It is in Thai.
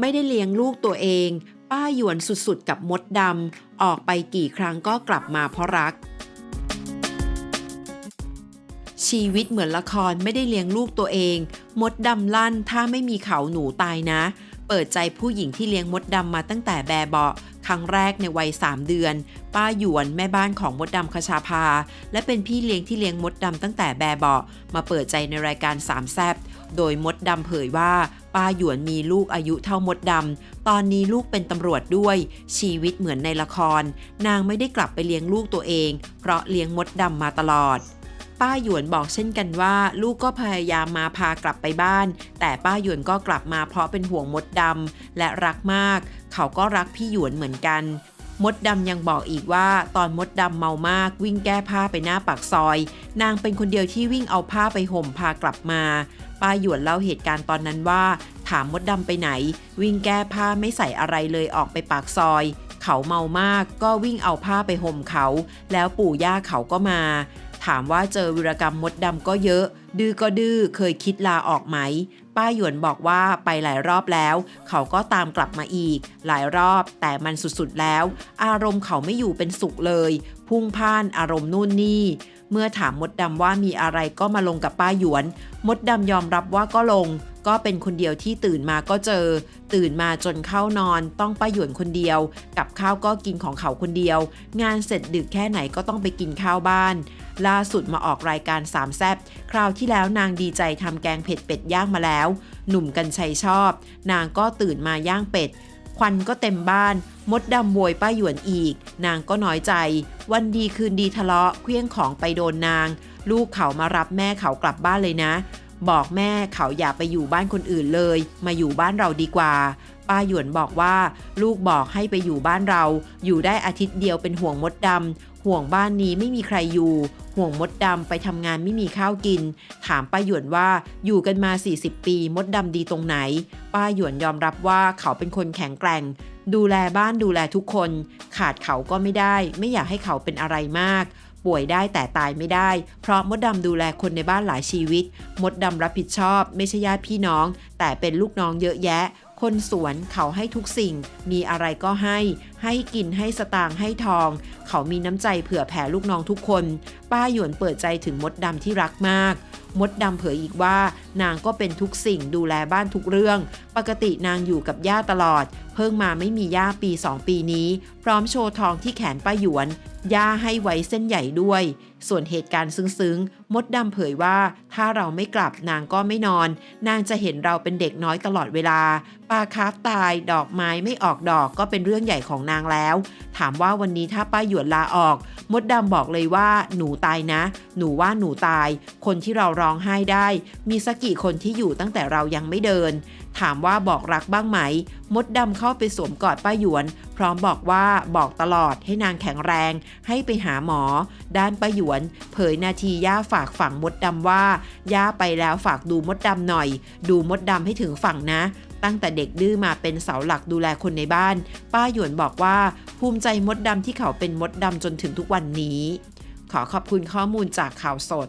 ไม่ได้เลี้ยงลูกตัวเอง ป้าหยวนสุดๆ กับมดดำ ออกไปกี่ครั้งก็กลับมาเพราะรัก ชีวิตเหมือนละครไม่ได้เลี้ยงลูกตัวเอง มดดำลั่นถ้าไม่มีเขาหนูตายนะ เปิดใจผู้หญิงที่เลี้ยงมดดำมาตั้งแต่แบเบาะครั้งแรกในวัย 3 เดือน ป้าหยวนแม่บ้านของมดดำคชาภา และเป็นพี่เลี้ยงที่เลี้ยงมดดำตั้งแต่แบเบาะมาเปิดใจในรายการสามแซบโดยมดดำเผยว่า ป้าหยวนมีลูกอายุเท่ามดดำตอนนี้ลูกเป็นตำรวจด้วย ชีวิตเหมือนในละคร นางไม่ได้กลับไปเลี้ยงลูกตัวเอง เพราะเลี้ยงมดดำมาตลอด ป้าหยวนบอกเช่นกันว่า ลูกก็พยายามมาพากลับไปบ้าน แต่ป้าหยวนก็กลับมาเพราะเป็นห่วงมดดำและรักมาก เขาก็รักพี่หยวนเหมือนกันมดดำยังบอกอีกว่าตอนมดดำเมามากวิ่งแก้ผ้าไปหน้าปากซอย นางเป็นคนเดียวที่วิ่งเอาผ้าไปห่มพากลับมา ป้าหยวนเล่าเหตุการณ์ตอนนั้นว่า ถามมดดำไปไหน วิ่งแก้ผ้าไม่ใส่อะไรเลยออกไปปากซอย เขาเมามากก็วิ่งเอาผ้าไปห่มเขา แล้วปู่ย่าเขาก็มา ถามว่าเจอวิรกรรมมดดำก็เยอะ ดื้อก็ดื้อเคยคิดลาออกไหม ป้าหยวนบอกว่าไปหลายรอบแล้ว เขาก็ตามกลับมาอีก หลายรอบแต่มันสุดๆแล้ว อารมณ์เขาไม่อยู่เป็นสุขเลย พุ่งพ่านอารมณ์นู่นนี่เมื่อถามมดดำว่ามีอะไรก็มาลงกับป้าหยวน มดดำยอมรับว่าก็ลง ก็เป็นคนเดียวที่ตื่นมาก็เจอ ตื่นมาจนเข้านอน ต้องป้าหยวนคนเดียว กับข้าวก็กินของเขาคนเดียว งานเสร็จดึกแค่ไหนก็ต้องไปกินข้าวบ้าน ล่าสุดมาออกรายการสามแซบคราวที่แล้วนางดีใจทำแกงเผ็ดเป็ดย่างมาแล้ว หนุ่มกันชัยชอบ นางก็ตื่นมาย่างเป็ดควันก็เต็มบ้าน มดดำโวยป้าหยวนอีก นางก็น้อยใจ วันดีคืนดีทะเลาะเคลี้ยงของไปโดนนาง ลูกเขามารับแม่เขากลับบ้านเลยนะ บอกแม่เขาอย่าไปอยู่บ้านคนอื่นเลย มาอยู่บ้านเราดีกว่า ป้าหยวนบอกว่า ลูกบอกให้ไปอยู่บ้านเรา อยู่ได้อาทิตย์เดียวเป็นห่วงมดดำห่วงบ้านนี้ไม่มีใครอยู่ ห่วงมดดำไปทำงานไม่มีข้าวกิน ถามป้าหยวนว่าอยู่กันมา 40 ปีมดดำดีตรงไหน ป้าหยวนยอมรับว่าเขาเป็นคนแข็งแกร่ง ดูแลบ้านดูแลทุกคน ขาดเขาก็ไม่ได้ ไม่อยากให้เขาเป็นอะไรมาก ป่วยได้แต่ตายไม่ได้ เพราะมดดำดูแลคนในบ้านหลายชีวิต มดดำรับผิดชอบ ไม่ใช่ญาติพี่น้อง แต่เป็นลูกน้องเยอะแยะ คนสวนเขาให้ทุกสิ่ง มีอะไรก็ให้ ให้กินให้สตางค์ให้ทอง เขามีน้ำใจเผื่อแผ่ลูกน้องทุกคน ป้าหยวนเปิดใจถึงมดดำที่รักมากมดดำเผยอีกว่านางก็เป็นทุกสิ่งดูแลบ้านทุกเรื่อง ปกตินางอยู่กับย่าตลอด เพิ่งมาไม่มีย่าปี 2 ปีนี้ พร้อมโชว์ทองที่แขนป้าหยวน ย่าให้ไว้เส้นใหญ่ด้วย ส่วนเหตุการณ์ซึ้งๆ มดดำเผยว่า ถ้าเราไม่กลับนางก็ไม่นอน นางจะเห็นเราเป็นเด็กน้อยตลอดเวลาปลาคาฟตายดอกไม้ไม่ออกดอกก็เป็นเรื่องใหญ่ของนางแล้ว ถามว่าวันนี้ถ้าป้าหยวนลาออก มดดำบอกเลยว่าหนูตายนะ หนูว่าหนูตาย คนที่เราร้องไห้ได้ มีสักกี่คนที่อยู่ตั้งแต่เรายังไม่เดิน ถามว่าบอกรักบ้างไหม มดดำเข้าเข้าไปสวมกอดป้าหยวน พร้อมบอกว่าบอกตลอดให้นางแข็งแรง ให้ไปหาหมอ ด้านป้าหยวน เผยนาทีย่าฝากฝังมดดำว่า ย่าไปแล้วฝากดูมดดำหน่อย ดูมดดำให้ถึงฝั่งนะ ตั้งแต่เด็กดื้อมาเป็นเสาหลักดูแลคนในบ้าน ป้าหยวนบอกว่า ภูมิใจมดดำที่เขาเป็นมดดำจนถึงทุกวันนี้ ขอขอบคุณข้อมูลจากข่าวสด